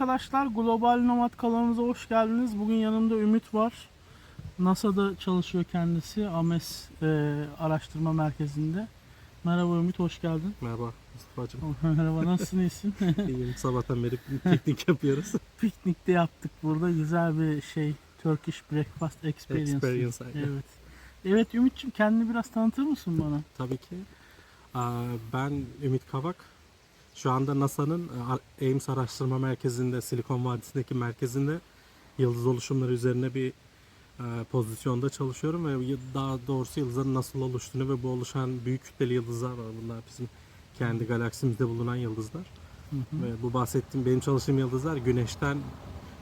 arkadaşlar. Global Nomad kanalımıza hoş geldiniz. Bugün yanımda Ümit var. NASA'da çalışıyor kendisi. AMES e, araştırma merkezinde. Merhaba Ümit, hoş geldin. Merhaba Mustafa'cığım. Merhaba, nasılsın, iyisin? İyiyim. Sabahtan beri piknik yapıyoruz. Piknikte yaptık burada. Güzel bir şey. Turkish Breakfast Experience. Experience, aynen. Evet. Evet Ümit'ciğim kendini biraz tanıtır mısın bana? Tabii ki. Ben Ümit Kavak. Şu anda NASA'nın e, Ames Araştırma Merkezi'nde, Silikon Vadisi'ndeki merkezinde yıldız oluşumları üzerine bir e, pozisyonda çalışıyorum ve daha doğrusu yıldızların nasıl oluştuğunu ve bu oluşan büyük kütleli yıldızlar var. Bunlar bizim kendi galaksimizde bulunan yıldızlar. Hı hı. Ve bu bahsettiğim benim çalıştığım yıldızlar güneşten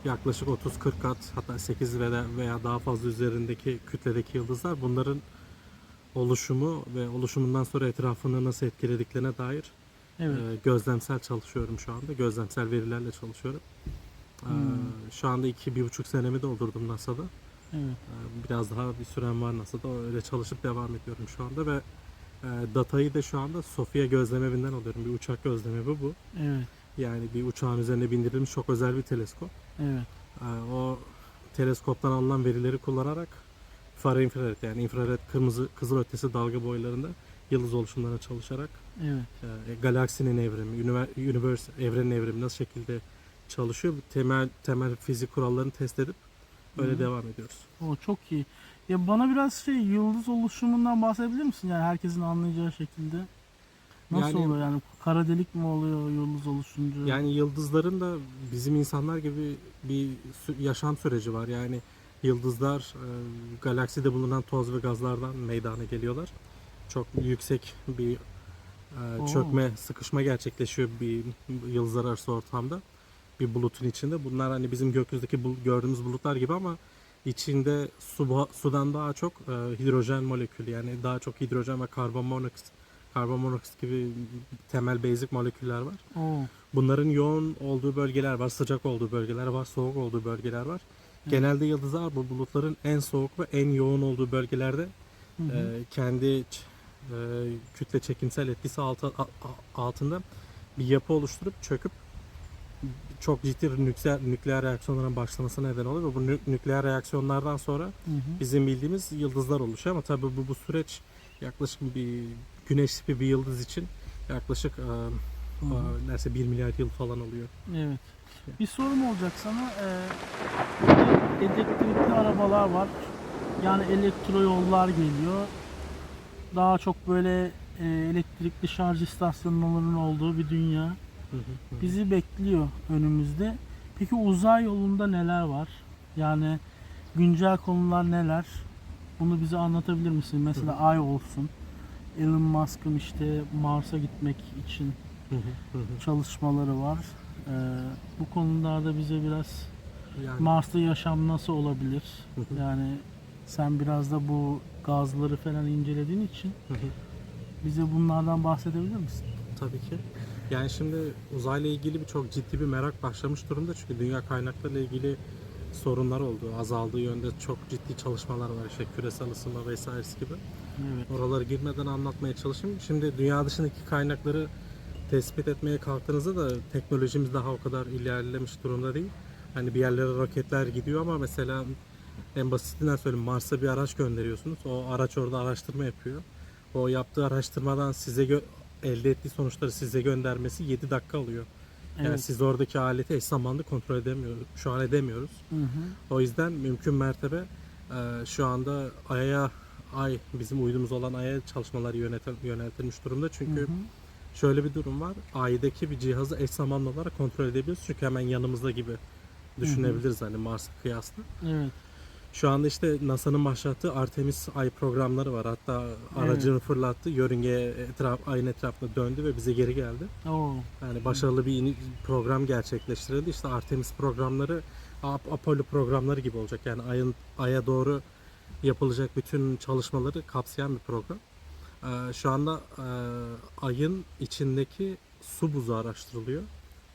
yaklaşık 30-40 kat hatta 8 veya, veya daha fazla üzerindeki kütledeki yıldızlar. Bunların oluşumu ve oluşumundan sonra etrafını nasıl etkilediklerine dair Evet. e, gözlemsel çalışıyorum şu anda. Gözlemsel verilerle çalışıyorum. E, Hmm. Şu anda iki, bir buçuk senemi doldurdum NASA'da. Evet. E, Biraz daha bir sürem var NASA'da. Öyle çalışıp devam ediyorum şu anda ve e, datayı da şu anda Sofia gözlemevinden alıyorum. Bir uçak gözlemevi bu. Evet. Yani bir uçağın üzerine bindirilmiş çok özel bir teleskop. Evet. Ee, O teleskoptan alınan verileri kullanarak far infrared yani infrared kırmızı kızıl ötesi dalga boylarında yıldız oluşumlarına çalışarak Evet. e, galaksinin evrimi, univer- universe evrenin evrimi nasıl şekilde çalışıyor temel temel fizik kurallarını test edip öyle Hı. devam ediyoruz. O çok iyi. Ya bana biraz şey yıldız oluşumundan bahsedebilir misin? Yani herkesin anlayacağı şekilde. Nasıl Yani- oluyor yani kara delik mi oluyor yıldız oluşunca? Yani yıldızların da bizim insanlar gibi bir yaşam süreci var. Yani yıldızlar e, galakside bulunan toz ve gazlardan meydana geliyorlar. Çok yüksek bir e, Oo. çökme, sıkışma gerçekleşiyor bir yıldızlar arası ortamda. Bir bulutun içinde. Bunlar hani bizim gökyüzündeki bul- gördüğümüz bulutlar gibi ama içinde su, sudan daha çok e, hidrojen molekülü yani daha çok hidrojen ve karbon monoksit karbon monoksit gibi temel basic moleküller var. Oo. Bunların yoğun olduğu bölgeler var, sıcak olduğu bölgeler var, soğuk olduğu bölgeler var. Evet. Genelde yıldızlar bu bulutların en soğuk ve en yoğun olduğu bölgelerde Hı hı. e, kendi e, kütle çekimsel etkisi altı, altında bir yapı oluşturup çöküp çok ciddi nükleer, nükleer reaksiyonların başlamasına neden oluyor ve bu nü- nükleer reaksiyonlardan sonra Hı hı. bizim bildiğimiz yıldızlar oluşuyor ama tabii bu, bu süreç yaklaşık bir güneş tipi bir yıldız için yaklaşık e. Aa, neredeyse 1 milyar yıl falan oluyor. Evet. Bir sorum olacak sana. Ee, elektrikli arabalar var. Yani elektro yollar geliyor. Daha çok böyle e, elektrikli şarj istasyonlarının olduğu bir dünya. bizi bekliyor önümüzde. Peki uzay yolunda neler var? Yani güncel konular neler? Bunu bize anlatabilir misin? Mesela Ay olsun. Elon Musk'ın işte Mars'a gitmek için çalışmaları var. Ee, bu konularda bize biraz yani, Mars'ta yaşam nasıl olabilir? Yani sen biraz da bu gazları falan incelediğin için bize bunlardan bahsedebilir misin? tabii ki. Yani şimdi uzayla ilgili bir çok ciddi bir merak başlamış durumda çünkü dünya kaynaklarıyla ilgili sorunlar oldu. Azaldığı yönde çok ciddi çalışmalar var işte küresel ısınma vesairesi gibi. Evet. Oraları girmeden anlatmaya çalışayım. Şimdi dünya dışındaki kaynakları tespit etmeye kalktığınızda da teknolojimiz daha o kadar ilerlemiş durumda değil. Hani bir yerlere roketler gidiyor ama mesela en basitinden söyleyeyim Mars'a bir araç gönderiyorsunuz. O araç orada araştırma yapıyor. O yaptığı araştırmadan size elde ettiği sonuçları size göndermesi 7 dakika alıyor. Yani Evet. siz oradaki aleti eş zamanlı kontrol edemiyoruz. Şu an edemiyoruz. Hı hı. O yüzden mümkün mertebe e, şu anda Ay'a Ay bizim uydumuz olan Ay'a çalışmalar yönetil, yöneltilmiş durumda. Çünkü Hı hı. şöyle bir durum var. Ay'daki bir cihazı eş zamanlı olarak kontrol edebiliyoruz. Çünkü hemen yanımızda gibi düşünebiliriz hani Mars'a kıyasla. Evet. Şu anda işte NASA'nın başlattığı Artemis Ay programları var. Hatta aracını fırlattı, yörünge etraf, ayın etrafında döndü ve bize geri geldi. Oo. Yani başarılı bir ini- program gerçekleştirildi. İşte Artemis programları Ap- Apollo programları gibi olacak. Yani ayın aya doğru yapılacak bütün çalışmaları kapsayan bir program. Ee, şu anda e, ayın içindeki su buzu araştırılıyor.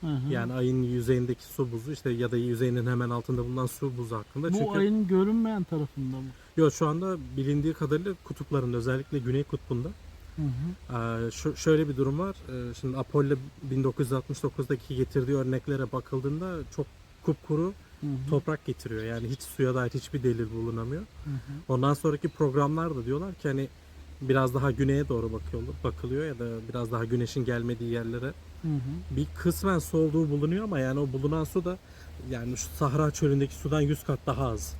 Hı hı. Yani ayın yüzeyindeki su buzu işte ya da yüzeyinin hemen altında bulunan su buzu hakkında. Bu Çünkü ayın görünmeyen tarafında mı? Yok şu anda bilindiği kadarıyla kutuplarında özellikle Güney Kutbu'nda Hı hı. Ee, şu, şöyle bir durum var. Ee, şimdi Apollo 1969'daki getirdiği örneklere bakıldığında çok kupkuru Hı hı. toprak getiriyor. Yani hiç suya dair hiçbir delil bulunamıyor. Hı hı. Ondan sonraki programlar da diyorlar ki hani biraz daha güneye doğru bakıyor, bakılıyor ya da biraz daha güneşin gelmediği yerlere Hı hı. bir kısmen su olduğu bulunuyor ama yani o bulunan su da yani şu Sahra çölündeki sudan 100 kat daha az.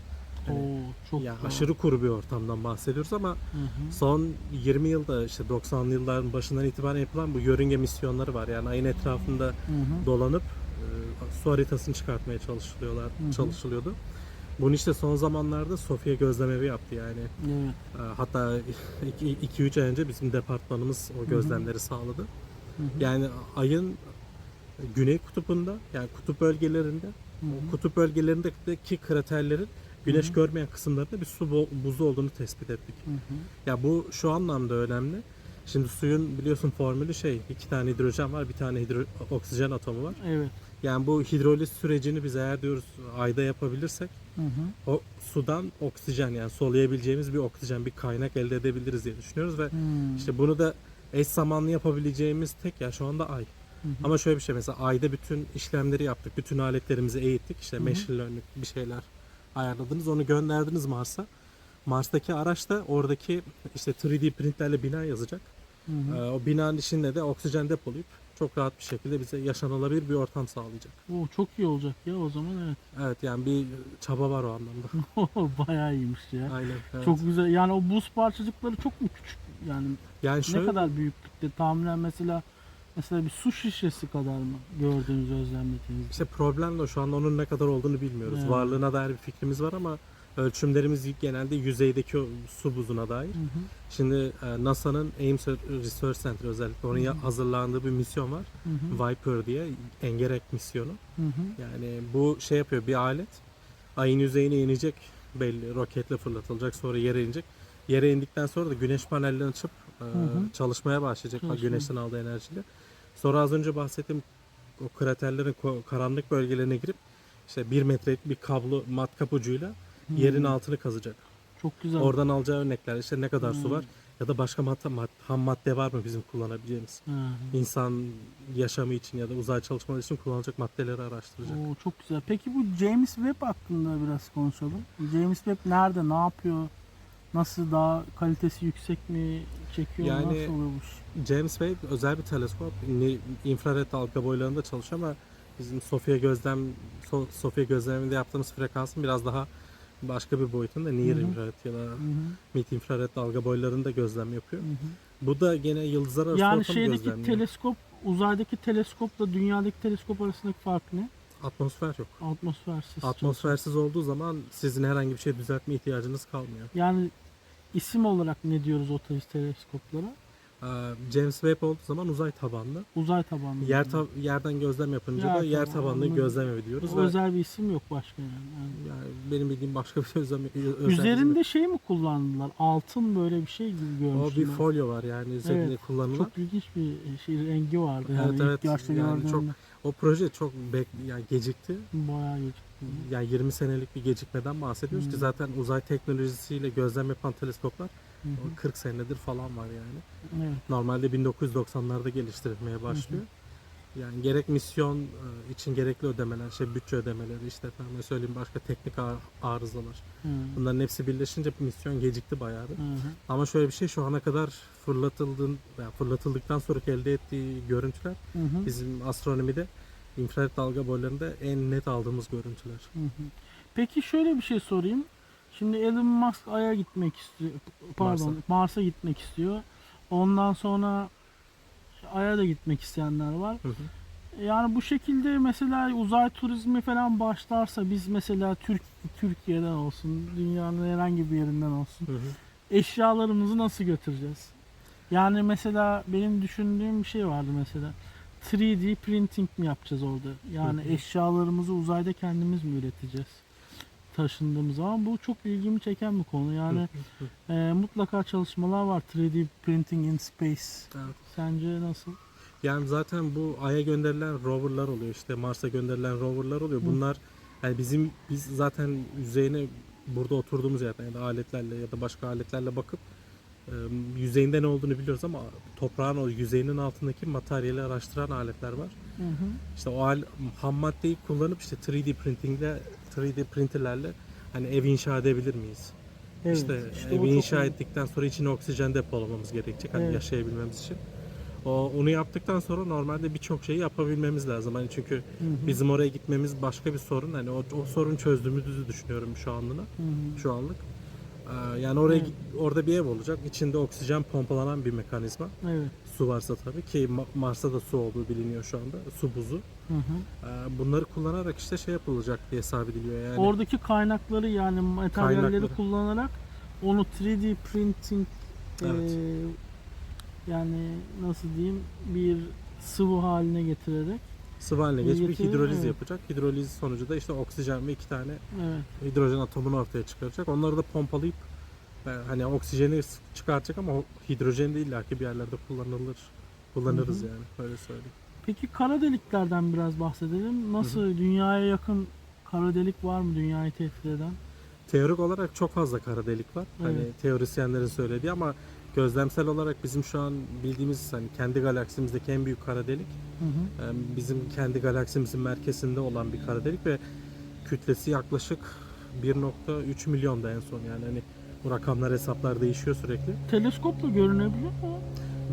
Hani Oo, çok yani doğru. aşırı kuru bir ortamdan bahsediyoruz ama Hı hı. son 20 yılda işte 90'lı yılların başından itibaren yapılan bu yörünge misyonları var. Yani ayın etrafında Hı hı. dolanıp e, su haritasını çıkartmaya çalışılıyorlar, Hı hı. çalışılıyordu. Bunu işte son zamanlarda Sofya gözlemevi yaptı yani. Evet. E, Hatta 2-3 ay önce bizim departmanımız o gözlemleri sağladı. Hı hı. Yani ayın güney kutupunda yani kutup bölgelerinde Hı hı. o kutup bölgelerindeki kraterlerin güneş Hı hı. görmeyen kısımlarında bir su buzu olduğunu tespit ettik. Hı hı. Ya bu şu anlamda önemli. Şimdi suyun biliyorsun formülü şey iki tane hidrojen var bir tane hidro- oksijen atomu var. Evet. Yani bu hidroliz sürecini biz eğer diyoruz ayda yapabilirsek Hı hı. o sudan oksijen yani soluyabileceğimiz bir oksijen bir kaynak elde edebiliriz diye düşünüyoruz ve Hmm. işte bunu da eş zamanlı yapabileceğimiz tek yer şu anda ay. Hı hı. Ama şöyle bir şey mesela ayda bütün işlemleri yaptık. Bütün aletlerimizi eğittik. İşte Hı hı. machine learning bir şeyler ayarladınız. Onu gönderdiniz Mars'a. Mars'taki araç da oradaki işte 3D printlerle bina yazacak. Hı hı. Ee, o binanın içinde de oksijen depolayıp çok rahat bir şekilde bize yaşanılabilir bir ortam sağlayacak. Oo, çok iyi olacak ya o zaman evet. Evet yani bir çaba var o anlamda. Bayağı iyiymiş ya. Aynen. evet. Çok güzel. Yani o buz parçacıkları çok mu küçük? Yani yani şöyle ne kadar büyüklükte? Tahminen mesela mesela bir su şişesi kadar mı gördüğünüz özlemlediğiniz? işte problem de şu anda onun ne kadar olduğunu bilmiyoruz. Evet. Varlığına dair bir fikrimiz var ama ölçümlerimiz genelde yüzeydeki o su buzuna dair. Hı hı. Şimdi e, NASA'nın Ames Research Center özellikle onun Hı hı. hazırlandığı bir misyon var. Hı hı. Viper diye Engerek misyonu. Hı hı. Yani bu şey yapıyor bir alet ayın yüzeyine inecek belli roketle fırlatılacak sonra yere inecek. Yere indikten sonra da güneş panellerini açıp e, hı. çalışmaya başlayacak Çalışmaya. güneşten aldığı enerjiyle. Sonra az önce bahsettiğim o kraterlerin karanlık bölgelerine girip işte bir metrelik bir kablo matkap ucuyla Hı. Yerin altını kazacak. Çok güzel. Oradan alacağı örnekler işte ne kadar su Hmm. var ya da başka madde, mad- ham madde var mı bizim kullanabileceğimiz? Hı hı. İnsan yaşamı için ya da uzay çalışmaları için kullanılacak maddeleri araştıracak. Oo, çok güzel. Peki bu James Webb hakkında biraz konuşalım. James Webb nerede, ne yapıyor? Nasıl daha kalitesi yüksek mi çekiyor? Yani- Nasıl oluyor bu iş? James Webb özel bir teleskop. Ni- infrared dalga boylarında çalışıyor ama bizim Sofia gözlem So- Sofia gözleminde yaptığımız frekansın biraz daha başka bir boyutunda near infrared ya da Hı hı, mid infrared dalga boylarında gözlem yapıyor. hı hı. Bu da gene yıldızlar arası Yani ortamı şeydeki gözlemliyor. teleskop, uzaydaki teleskopla dünyadaki teleskop arasındaki fark ne? Atmosfer yok. Atmosfersiz. Atmosfersiz olduğu zaman sizin herhangi bir şey düzeltme ihtiyacınız kalmıyor. Yani isim olarak ne diyoruz o tarz teleskoplara? Ee, James Webb olduğu zaman uzay tabanlı. Uzay tabanlı. Yer ta- yerden gözlem yapınca Yer da yer tabanlı, tabanlı anladım. gözlem evi diyoruz O ve özel bir isim yok başka yani. Yani yani benim bildiğim başka bir gözlem özel Üzerinde şey mi kullandılar? Altın böyle bir şey gibi o görmüştüm. bir ben. folyo var yani üzerinde Evet, kullanılan. Çok ilginç bir şey rengi vardı yani Evet, evet. Yani gördüğümde. çok- O proje çok bek yani gecikti. Bayağı gecikti. Yani 20 senelik bir gecikmeden bahsediyoruz ki Hmm. zaten uzay teknolojisiyle gözlem yapan teleskoplar Hı hı. o 40 senedir falan var yani. Evet. Normalde 1990'larda geliştirilmeye başlıyor. Yani gerek misyon e, için gerekli ödemeler, şey bütçe ödemeleri, işte efendim söyleyeyim başka teknik ar- arızalar. Hı. Bunların hepsi birleşince misyon gecikti bayağı. Hı hı. Ama şöyle bir şey şu ana kadar fırlatıldığın veya fırlatıldıktan sonra elde ettiği görüntüler Hı hı. bizim astronomide infrared dalga boylarında en net aldığımız görüntüler. Hı hı. Peki şöyle bir şey sorayım. Şimdi Elon Musk Ay'a gitmek istiyor. Pardon, Mars'a. Mars'a gitmek istiyor. Ondan sonra Ay'a da gitmek isteyenler var. Hı hı. Yani bu şekilde mesela uzay turizmi falan başlarsa biz mesela Türk Türkiye'den olsun, dünyanın herhangi bir yerinden olsun Hı hı. eşyalarımızı nasıl götüreceğiz? Yani mesela benim düşündüğüm bir şey vardı mesela. 3D printing mi yapacağız orada? Yani Hı hı. eşyalarımızı uzayda kendimiz mi üreteceğiz? Taşındığımız zaman bu çok ilgimi çeken bir konu. Yani e, mutlaka çalışmalar var 3D printing in space. Evet. Sence nasıl? Yani zaten bu Ay'a gönderilen roverlar oluyor işte Mars'a gönderilen roverlar oluyor. Bunlar yani bizim biz zaten yüzeyine burada oturduğumuz yerden ya da aletlerle ya da başka aletlerle bakıp e, yüzeyinde ne olduğunu biliyoruz ama toprağın o yüzeyinin altındaki materyali araştıran aletler var. Hı hı. İşte o al, ham maddeyi kullanıp işte 3D printingle 3D printerlerle hani ev inşa edebilir miyiz? Evet, işte, işte evi inşa önemli. ettikten sonra içine oksijen depolamamız gerekecek hani Evet. yaşayabilmemiz için. O onu yaptıktan sonra normalde birçok şeyi yapabilmemiz lazım. Hani çünkü Hı hı. bizim oraya gitmemiz başka bir sorun. Hani o, o sorun çözdüğümüzü düşünüyorum şu anlığına. Hı hı. Şu anlık. Ee, yani oraya Evet. orada bir ev olacak. İçinde oksijen pompalanan bir mekanizma. Evet. Su varsa tabii ki Ma- Mars'ta da su olduğu biliniyor şu anda. Su buzu. Hı hı. Ee, bunları kullanarak işte şey yapılacak diye hesap ediliyor yani. Oradaki kaynakları yani materyalleri Kaynakları. kullanarak onu 3D printing Evet. eee, yani nasıl diyeyim bir sıvı haline getirerek Sıvı haline geçip Getiriyor, hidroliz evet. yapacak. Hidroliz sonucu da işte oksijen ve iki tane evet hidrojen atomunu ortaya çıkaracak. Onları da pompalayıp e, hani oksijeni çıkartacak ama hidrojen de illaki bir yerlerde kullanılır. Kullanırız Hı hı. yani öyle söyleyeyim. Peki kara deliklerden biraz bahsedelim. Nasıl dünyaya yakın kara delik var mı dünyayı tehdit eden? Teorik olarak çok fazla kara delik var. Hani Evet. teorisyenlerin söylediği ama gözlemsel olarak bizim şu an bildiğimiz hani kendi galaksimizdeki en büyük kara delik Hı hı. e, bizim kendi galaksimizin merkezinde olan bir kara delik ve kütlesi yaklaşık 1.3 milyonda en son yani hani bu rakamlar hesaplar değişiyor sürekli. Teleskopla görünebiliyor mu?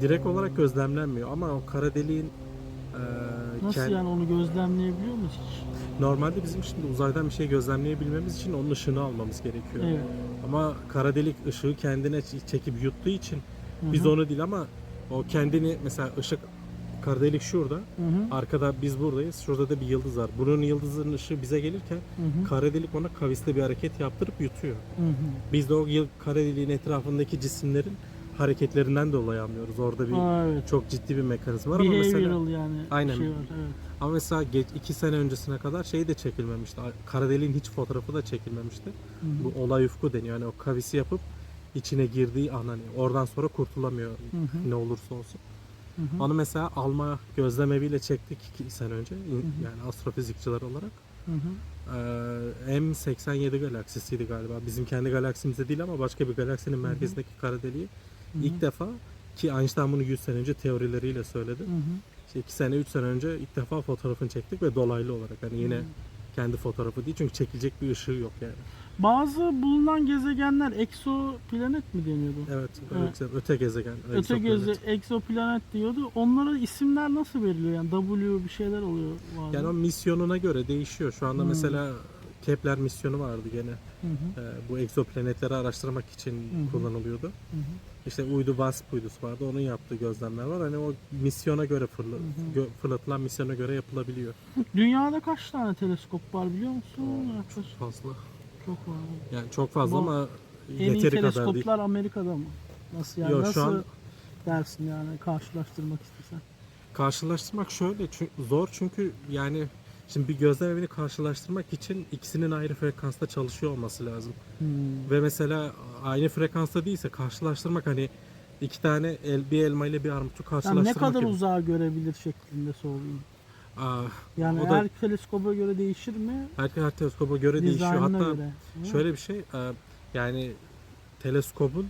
Direkt olarak gözlemlenmiyor ama o kara deliğin e, Nasıl kend- yani onu gözlemleyebiliyor muyuz hiç? normalde bizim şimdi uzaydan bir şey gözlemleyebilmemiz için onun ışını almamız gerekiyor. Evet. Ama kara delik ışığı kendine çekip yuttuğu için Hı biz onu değil ama o kendini mesela ışık kara delik şurada. Hı hı. Arkada biz buradayız. Şurada da bir yıldız var. Bunun yıldızın ışığı bize gelirken Hı hı. kara delik ona kavisli bir hareket yaptırıp yutuyor. Hı hı. Biz de o kara deliğin etrafındaki cisimlerin hareketlerinden dolayı anlıyoruz. Orada bir Aa, evet. çok ciddi bir mekanizma var ama mesela Behavioral yani Aynen. şey var. Evet. ama mesela geç, iki sene öncesine kadar şey de çekilmemişti. Kara deliğin hiç fotoğrafı da çekilmemişti. Hı hı. Bu olay ufku deniyor. Yani o kavisi yapıp içine girdiği an hani oradan sonra kurtulamıyor Hı ne olursa olsun. Hı hı. Onu mesela alma gözlem eviyle çektik iki sene önce yani astrofizikçiler olarak. Hı hı. Ee, M87 galaksisiydi galiba. Bizim kendi galaksimizde değil ama başka bir galaksinin merkezindeki kara deliği. Hı hı. İlk defa ki Einstein bunu 100 sene önce teorileriyle söyledi. Hı hı. İşte 2 sene 3 sene önce ilk defa fotoğrafını çektik ve dolaylı olarak hani yine Hı. kendi fotoğrafı değil çünkü çekilecek bir ışığı yok yani. Bazı bulunan gezegenler eksoplanet mi deniyordu? Evet, Evet. öte, gezegen. Öte geze eksoplanet diyordu. Onlara isimler nasıl veriliyor? Yani W bir şeyler oluyor. Var Yani o misyonuna göre değişiyor. Şu anda Hmm. mesela Kepler misyonu vardı gene. Hı hı. Ee, bu egzoplanetleri araştırmak için hı. kullanılıyordu. Hı hı. İşte uydu WASP uydusu vardı. Onun yaptığı gözlemler var. Hani o misyona göre fırla, gö- fırlatılan misyona göre yapılabiliyor. Dünyada kaç tane teleskop var biliyor musun? Oo, Çok fazla. çok var. Yani çok fazla Bu ama En iyi yeteri kadar değil. teleskoplar Amerika'da mı? Nasıl yani? Yok, nasıl şu an- dersin yani karşılaştırmak istesen? Karşılaştırmak şöyle çünkü zor çünkü yani şimdi bir gözlem evini karşılaştırmak için ikisinin ayrı frekansta çalışıyor olması lazım. Hmm. Ve mesela aynı frekansta değilse karşılaştırmak hani iki tane el, bir elma ile bir armutu Yani karşılaştırmak ne kadar gibi. uzağa görebilir şeklinde sorayım. Aa, Yani O da- her teleskoba göre değişir mi? her, her teleskoba göre değişiyor. Dizaynına Hatta göre. Hı? şöyle bir şey e, yani teleskobun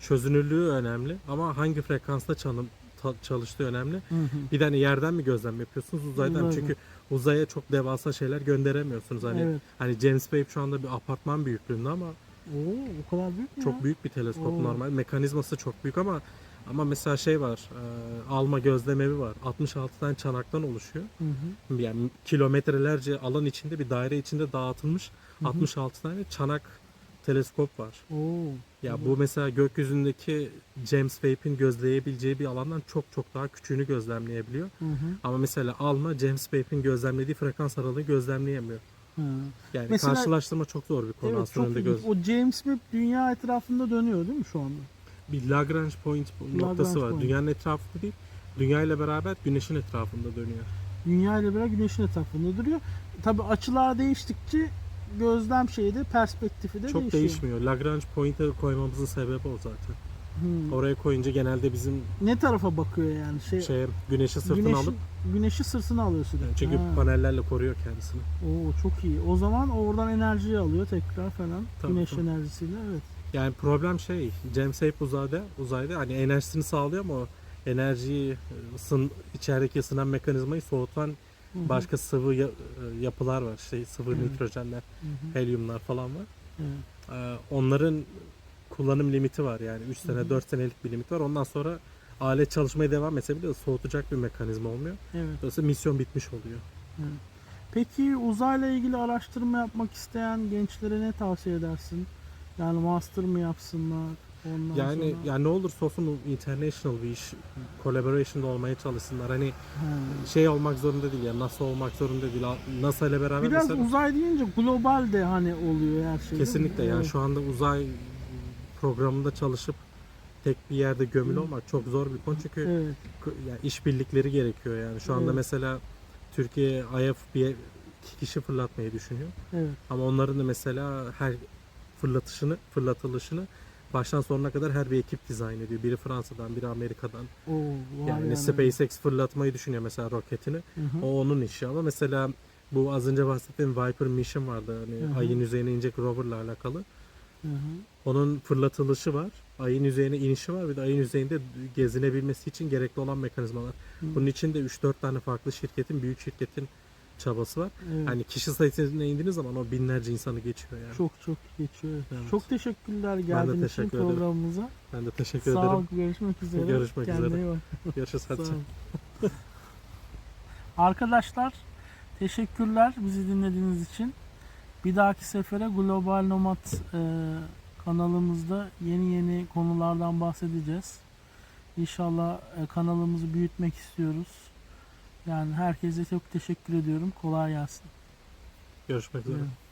çözünürlüğü önemli ama hangi frekansta çalım, ta- çalıştığı önemli. Hı hı. Bir tane yerden mi gözlem yapıyorsunuz uzaydan mı? Uzaydan. Çünkü uzaya çok devasa şeyler gönderemiyorsunuz. Hani Evet. hani James Webb şu anda bir apartman büyüklüğünde ama Oo, o kadar büyük mü çok ya? büyük bir teleskop Oo. normal. Mekanizması çok büyük ama ama mesela şey var. e, alma gözlemevi var. 66 tane çanaktan oluşuyor. Hı hı. Yani kilometrelerce alan içinde bir daire içinde dağıtılmış Hı hı. 66 tane çanak teleskop var. Oo. Ya bu mesela gökyüzündeki James Webb'in gözleyebileceği bir alandan çok çok daha küçüğünü gözlemleyebiliyor. Hı hı. Ama mesela alma James Webb'in gözlemlediği frekans aralığı gözlemleyemiyor. Hı. Yani Mesela- karşılaştırma çok zor bir konu Evet, aslında. göz. O James Webb dünya etrafında dönüyor değil mi şu anda? Bir Lagrange point noktası var. point. Dünyanın etrafında değil. Dünya ile beraber güneşin etrafında dönüyor. Dünya ile beraber güneşin etrafında duruyor. Tabi açılar değiştikçe gözlem şeyi de perspektifi de çok değişiyor. değişmiyor. Lagrange point'e koymamızın sebebi o zaten. Hmm. Oraya koyunca genelde bizim Ne tarafa bakıyor yani? Şey, şey güneşi sırtına güneşi, alıp güneşi sırtına alıyor sürekli. çünkü Ha. panellerle koruyor kendisini. Oo çok iyi. O zaman oradan enerjiyi alıyor tekrar falan. Tabii, Güneş tabii. enerjisiyle evet. Yani problem şey, James Webb uzayda, uzayda hani enerjisini sağlıyor ama o enerjiyi ısın, içerideki ısınan mekanizmayı soğutan Hı hı. başka sıvı ya- yapılar var. Şey sıvı Evet. nitrojenler, Hı hı. helyumlar falan var. Evet. Ee, onların kullanım limiti var yani 3 sene Hı hı. 4 senelik bir limit var. Ondan sonra alet çalışmaya devam etse bile soğutacak bir mekanizma olmuyor. Evet. Dolayısıyla misyon bitmiş oluyor. Peki uzayla ilgili araştırma yapmak isteyen gençlere ne tavsiye edersin? Yani master mı yapsınlar? Ondan Yani sonra... yani ne olursa olsun international bir iş, collaboration'da olmaya çalışsınlar. Hani He. şey olmak zorunda değil yani NASA olmak zorunda değil. NASA ile beraber Biraz mesela uzay deyince global de hani oluyor her şey. kesinlikle yani Evet. şu anda uzay programında çalışıp tek bir yerde gömülü olmak çok zor bir konu çünkü Evet. yani işbirlikleri gerekiyor yani. Şu anda Evet. mesela Türkiye bir iki kişi fırlatmayı düşünüyor. Evet. Ama onların da mesela her fırlatışını, fırlatılışını baştan sonuna kadar her bir ekip dizayn ediyor. Biri Fransa'dan, biri Amerika'dan. O var Yani, yani. SpaceX fırlatmayı düşünüyor mesela roketini. Hı hı. O onun işi ama mesela bu az önce bahsettiğim Viper Mission vardı. Hani Hı hı. ayın yüzeyine inecek roverla alakalı. Hı hı. Onun fırlatılışı var. Ayın yüzeyine inişi var. Bir de ayın yüzeyinde gezinebilmesi için gerekli olan mekanizmalar. Hı. Bunun için de 3-4 tane farklı şirketin, büyük şirketin çabası var. Evet. Hani kişi sayısına indiğiniz zaman o binlerce insanı geçiyor yani. Çok çok geçiyor. Evet. Çok teşekkürler geldiğin için teşekkür ederim. programımıza. Ben de teşekkür Sağ ol. ederim. Görüşmek üzere. Görüşmek Kendine üzere. iyi bak. Görüşürüz. Hadi. Sağ ol. Arkadaşlar teşekkürler bizi dinlediğiniz için. Bir dahaki sefere Global Nomad e, kanalımızda yeni yeni konulardan bahsedeceğiz. İnşallah e, kanalımızı büyütmek istiyoruz. Yani herkese çok teşekkür ediyorum. Kolay gelsin. Görüşmek üzere. Evet.